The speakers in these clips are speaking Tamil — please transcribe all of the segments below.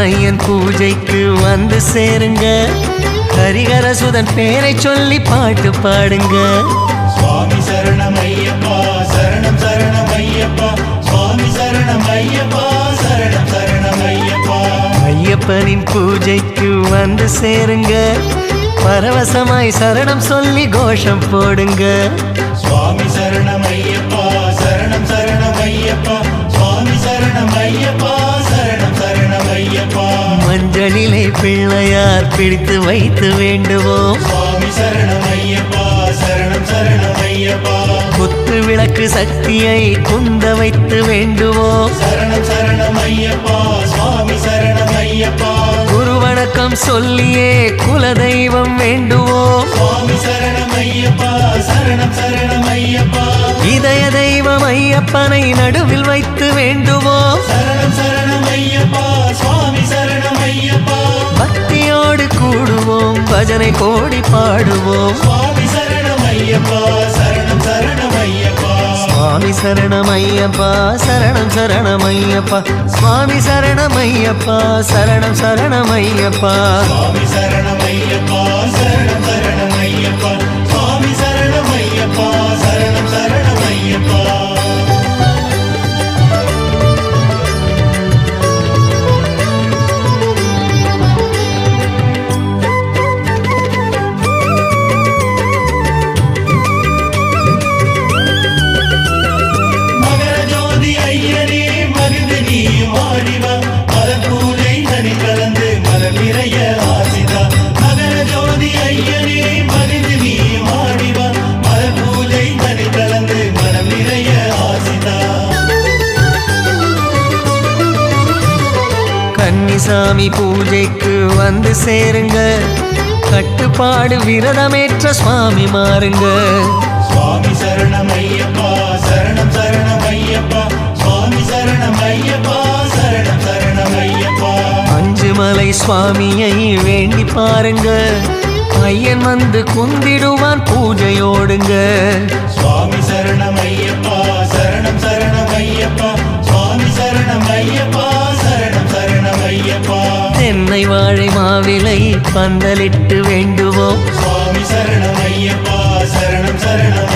ஐயன் பூஜைக்கு வந்து சேருங்க. ஹரிகரசுதன் பேரை சொல்லி பாட்டு பாடுங்க. சுவாமி சரணம் ஐயப்பா சரணம் சரணம் ஐயப்பா. சுவாமி சரணம் ஐயப்பா சரணம் சரணம் ஐயப்பா. ஐயப்பனின் பூஜைக்கு வந்து சேருங்க. பரவசமாய் சரணம் சொல்லி கோஷம் போடுங்க. சுவாமி சரணம் ஐயப்பா சரணம் சரணம் ஐயப்பா. சுவாமி சரணம் ஐயப்பா கண்களிலே பிள்ளையார் பிடித்து வைத்து வேண்டுவோம். சுவாமி சரணம் ஐயப்பா சரணம் சரணம் ஐயப்பா குத்து விளக்கு சக்தியை குந்த வைத்து வேண்டுவோம். சரணம் சரணம் ஐயப்பா சுவாமி சரணம் ஐயப்பா குரு வணக்கம் சொல்லியே குலதெய்வம் வேண்டுவோம். சுவாமி சரணம் ஐயப்பா சரணம் சரணம் ஐயப்பா இதய தெய்வம் ஐயப்பனை நடுவில் வைத்து வேண்டுவோம். பஜனை கோடி பாடுவோம். சுவாமி சரணம் ஐயப்பா சரணம் சரணம் ஐயப்பா சுவாமி சரணமையப்பா சரணம் சுவாமி சரணமையப்பா சரணம் சரணமையப்பா சுவாமி சரணம் ஐயப்பா சரணம் சரணம் ஐயப்பா சுவாமி சரணம் ஐயப்பா நீயும் ஆடிவா மலர் பூஜை தனி கலந்து மலர் நிறைய ஆசிதா மகர ஜோதி ஐயனே கலந்து மனம் நிறைய ஆசிதா கன்னிசாமி பூஜைக்கு வந்து சேருங்க. கட்டுப்பாடு விரதமேற்ற சுவாமி மாறுங்க. சுவாமி சரணம் ஐயப்பா சரணம் சரணம் ஐயப்பா சுவாமி சரணம் ஐயப்பா அஞ்சுமலை சுவாமியை வேண்டி பாருங்க. ஐயன் வந்து குந்திடுவான் பூஜையோடுங்க. சுவாமி சரணம் ஐயப்பா சரணம் சரணம் ஐயப்பா. சுவாமி சரணம் ஐயப்பா சரணம் சரணம் ஐயப்பா. தென்னை வாழை மாவிலை பந்தலிட்டு வேண்டுவோம். சுவாமி சரணம் ஐயப்பா சரணம் சரணம்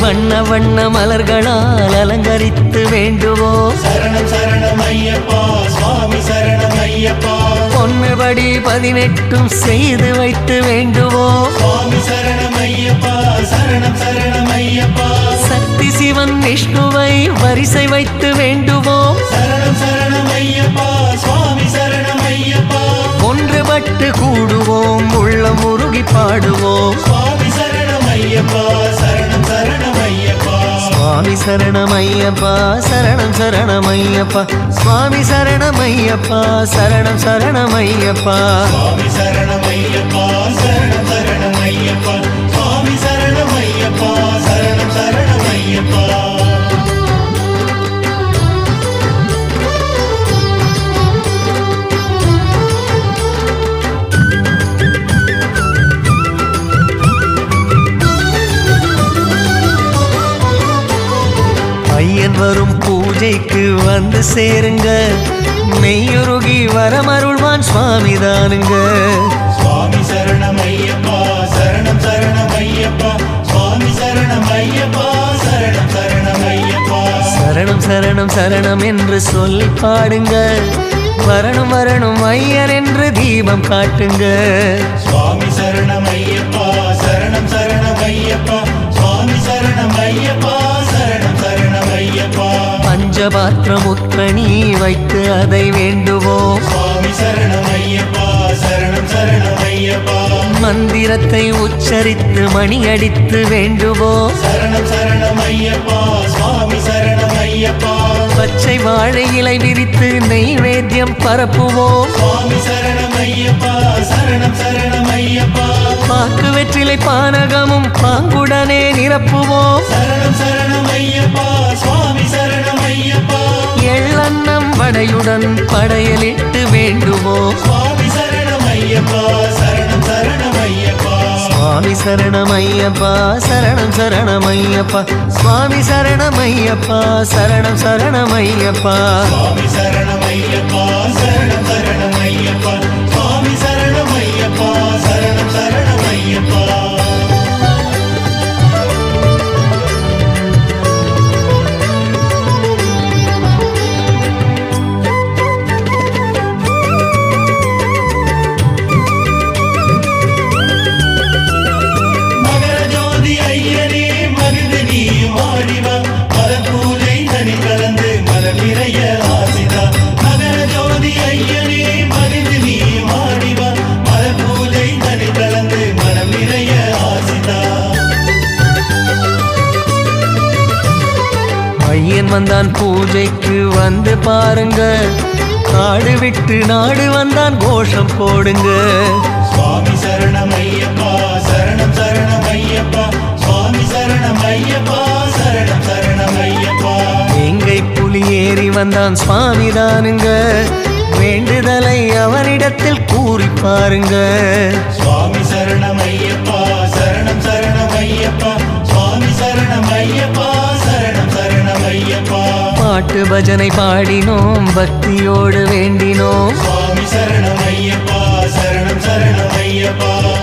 வண்ண வண்ண மலர்களால் அலங்கரித்து வேண்டுவோம் சரணம் சரணம் ஐயப்பா. சுவாமி சரணம் ஐயப்பா. பொன்னுபடி பதினெட்டும் செய்து வைத்து வேண்டுவோம் சுவாமி சரணம் ஐயப்பா. சரணம் சரணம் ஐயப்பா. சக்தி சிவன் விஷ்ணுவை வரிசை வைத்து வேண்டுவோம் சரணம் சரணம் ஐயப்பா. சுவாமி சரணம் ஐயப்பா. ஒன்றுபட்டு கூடுவோம் உள்ளம் உருகி பாடுவோம். சுவாமி சரணம் ஐயப்பா. சரணமையப்பா சரணம் சரணமையப்பா. சுவாமி சரணமையப்பா சரணம் சரணமையப்பா. சரணமையப்பா சரணம் வரும் பூஜைக்கு வந்து சேருங்க. மெய்யுருகி வரமருள்வான் சுவாமி தானுங்க சுவாமி சரணம் ஐயப்பா சரணம் சரணம் ஐயப்பா சுவாமி சரணம் ஐயப்பா சரணம் சரணம் ஐயப்பா சரணம் சரணம் சரணம் என்று சொல்லி பாடுங்க. வரணும் வரணும் ஐயர் என்று தீபம் காட்டுங்க. சுவாமி சரணம் ஐயப்பா சரணம் சரணம் ஐயப்பா சுவாமி சரணம் ஐயப்பா பஞ்சபாத்திரம் உத்தனி வைத்து அதை வேண்டுவோம். மந்திரத்தை உச்சரித்து மணி அடித்து வேண்டுவோம். பச்சை வாழை இலை விரித்து நெய்வேத்தியம் பரப்புவோம். பாக்கு வெற்றிலை பானகமும் பாங்குடனே நிரப்புவோம். சரணம் சரணம் ஐயப்பா வடையுடன் படையலிட்டு வேண்டுவோம் சுவாமி சரணம் ஐயப்பா சரணம் சரணம் ஐயப்பா. சுவாமி சரணம் சுவாமி சரணமையப்பா சரணம் சரணமையப்பா சுவாமி சரணம் ஐயப்பா சரணம் சரணம் வந்தான் பூஜைக்கு வந்து பாருங்க? நாடு விட்டு நாடு வந்தான் கோஷம் போடுங்க. சுவாமி சரணம் ஐயப்பா சரணம் சரணம் ஐயப்பா சுவாமி சரணம் ஐயப்பா சரணம் சரணம் ஐயப்பா எங்கை புலி ஏறி வந்தான் சுவாமி தானுங்க வேண்டுதலை அவனிடத்தில் கூறி பாருங்க. சுவாமி சரணம் பாட்டு பஜனை பாடினோம் பக்தியோடு வேண்டினோம்.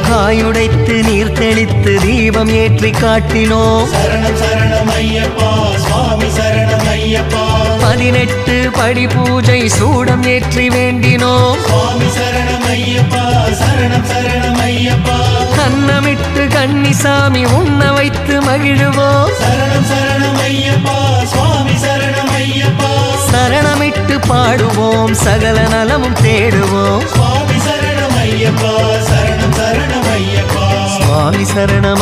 காயுடைத்து நீர் தெளித்து தீபம் ஏற்றி காட்டினோம். பதினெட்டு படி பூஜை சூடம் ஏற்றி வேண்டினோம். கண்ணமிட்டு கன்னிசாமி உண்ண வைத்து மகிழுவோம். பாடுவோம் சகல நலமும் தேடுவோம். சுவாமி சரணம் ஐயப்பா சரணம் சரணம் ஐயப்பா. சுவாமி சரணம்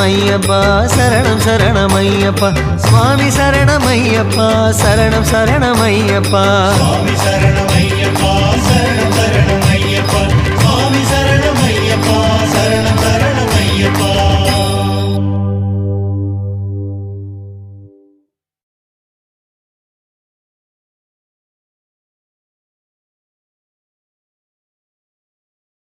சுவாமி சரணமையப்பா சரணம் சரணமையப்பா சுவாமி சரணம்